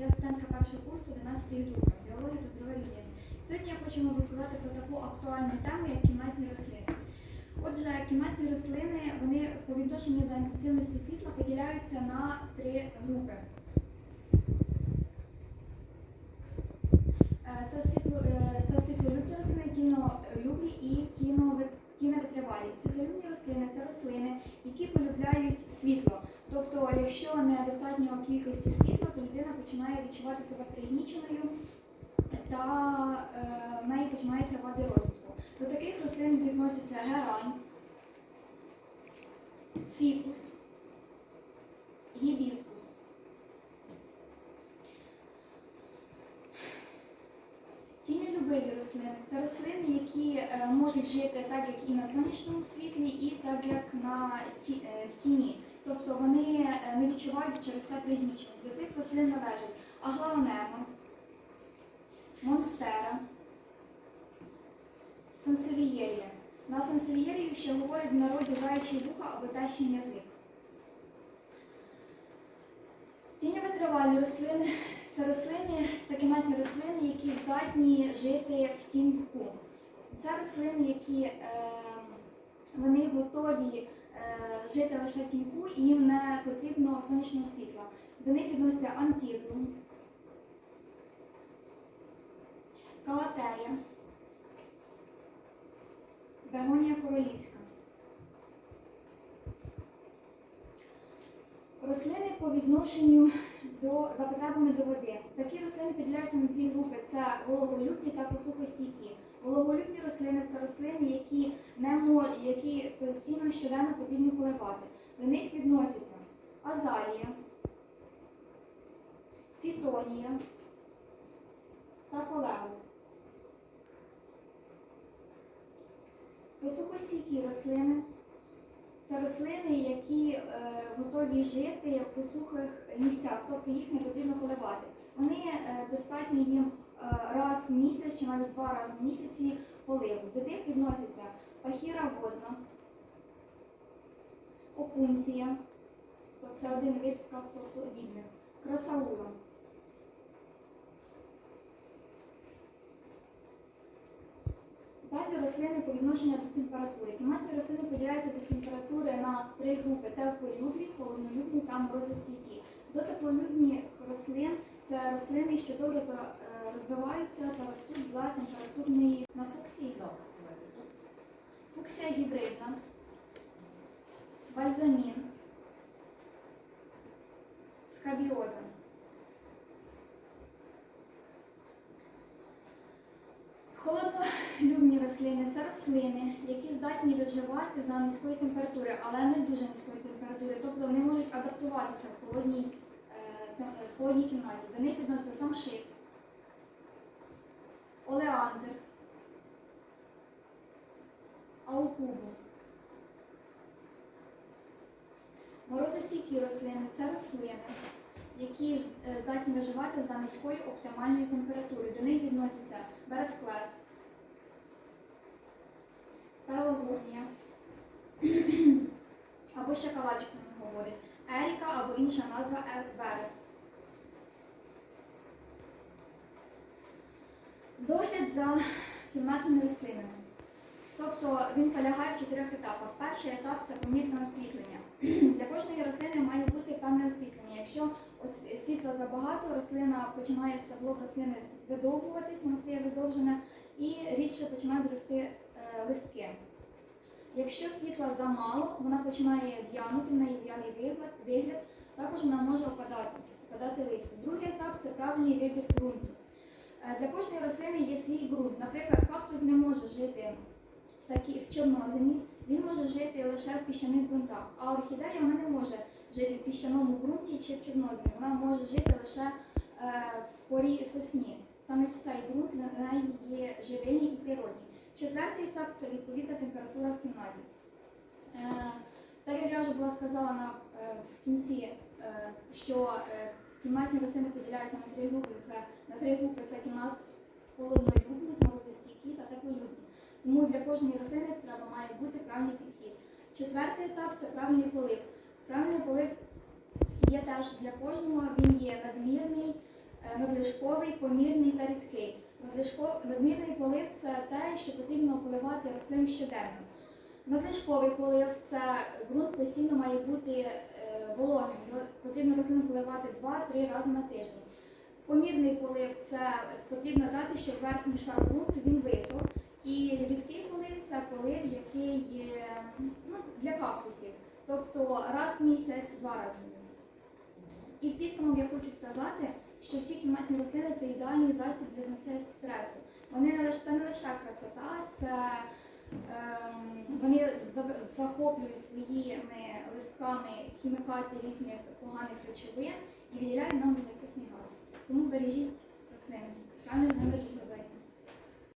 я студентка першого курсу 11 групи біологія та здоров'я людини. Сьогодні я хочу вам розказати про таку актуальну тему, як кімнатні рослини. Отже, кімнатні рослини вони по відношенню за інтенсивністю світла поділяються на три групи. Е, Це світло, е, це світлолюбні рослини, тінолюбні і тіневитривалі. Світлолюбні рослини це рослини, які полюбляють світло. Тобто, якщо недостатньо кількості світла, то людина починає відчувати себе пригніченою та е, в неї починається вади розвитку. До таких рослин відносяться герань, фікус, гібіскус. Тіньолюбиві рослини це рослини, які е, можуть жити так, як і на сонячному світлі, і так, як на е, в тіні. Тобто вони е, не відчувають через це пригнічення. До цих рослин належать аглаонема, монстера, сансевієрія. На сансевієрію ще говорять в народі заячий вуха або тещин язик. Тіньовитривалі рослини це рослини, це кімнатні рослини, які здатні жити в тіньку. Це рослини, які е, вони готові жити лише в тіньку і їм не потрібно сонячного світла. До них відносяться антіглум, калатея, бегонія королівська. Рослини по відношенню до за потребами до води. Такі рослини поділяються на дві групи: це вологолюбні та посухостійкі. Вологолюбні рослини це рослини, які не які постійно щоденно потрібно поливати. До них відносяться азалія, фітонія та колегус. Посухостійкі рослини це рослини, які е, готові жити в посухих місцях, тобто їх не потрібно поливати. Вони е, достатньо їм е, раз в місяць чи навіть два рази в місяці поливу. До них відносяться пахіра водна, опунція, тобто це один вид скафтоподібних, красаула. Далі рослини по відношенню до температури. Кімнатні рослини поділяються до температури на три групи теплолюбні, холоднолюбні та морозостійкі. До теплолюбних рослин це рослини, що добре та ростуть за температурної на фуксії добре. Фуксія гібридна, бальзамін, скабіоза. Холоднолюбні рослини це рослини, які здатні виживати за низької температури, але не дуже низької температури. Тобто вони можуть адаптуватися в холодній, е, в холодній кімнаті. До них відноситься самшит, олеандр, аукубу. Морозостійкі рослини це рослини, які е, здатні виживати за низької оптимальної температури. До них відносяться бересклет, перологонія, або ще калачик нам говорять, еріка або інша назва е- верес. Догляд за кімнатними рослинами. Тобто він полягає в чотирьох етапах. Перший етап це помірне освітлення. Для кожної рослини має бути певне освітлення. Якщо світла забагато, рослина починає стебло рослини видовбуватись, воно стає видовжене і рідше починають рости е, листки. Якщо світла замало, вона починає в'янути, в неї в'яний вигляд, вигляд, також вона може опадати, опадати листя. Другий етап це правильний вибір ґрунту. Е, Для кожної рослини є свій ґрунт. Наприклад, кактус не може жити такі, в чорноземі, він може жити лише в піщаних ґрунтах. А орхідея вона не може жити в піщаному ґрунті чи в чорноземі. Вона може жити лише е, в порі сосні. Саме цей ґрунт для неї є живильний і природній. Четвертий етап це відповідна температура в кімнаті. Е, так як я вже була сказала на, в кінці, що кімнатні рослини поділяються на три групи. Це на три групи це кімнат холоднолюбні, морозостійкі та теплолюбні. Тому для кожної рослини треба має бути правильний підхід. Четвертий етап це правильний полив. Правильний полив є теж для кожного, він є надмірний, е, надлишковий, помірний та рідкий. Надмірний полив це те, що потрібно поливати рослин щоденно. Надлишковий полив це ґрунт постійно має бути е, потрібно рослину поливати 2-3 рази на тиждень. Помірний полив це потрібно дати, щоб верхній шар ґрунту він висох. І рідкий полив це полив, який є ну, для кактусів. Тобто раз в місяць, два рази в місяць. І в підсумок я хочу сказати, що всі кімнатні рослини це ідеальний засіб для зняття стресу. Вони не лише це не лише красота, це вони захоплюють своїми листками хімікати різних поганих речовин і виділяють нам якісний газ. Тому бережіть рослини, правильно з ними жити.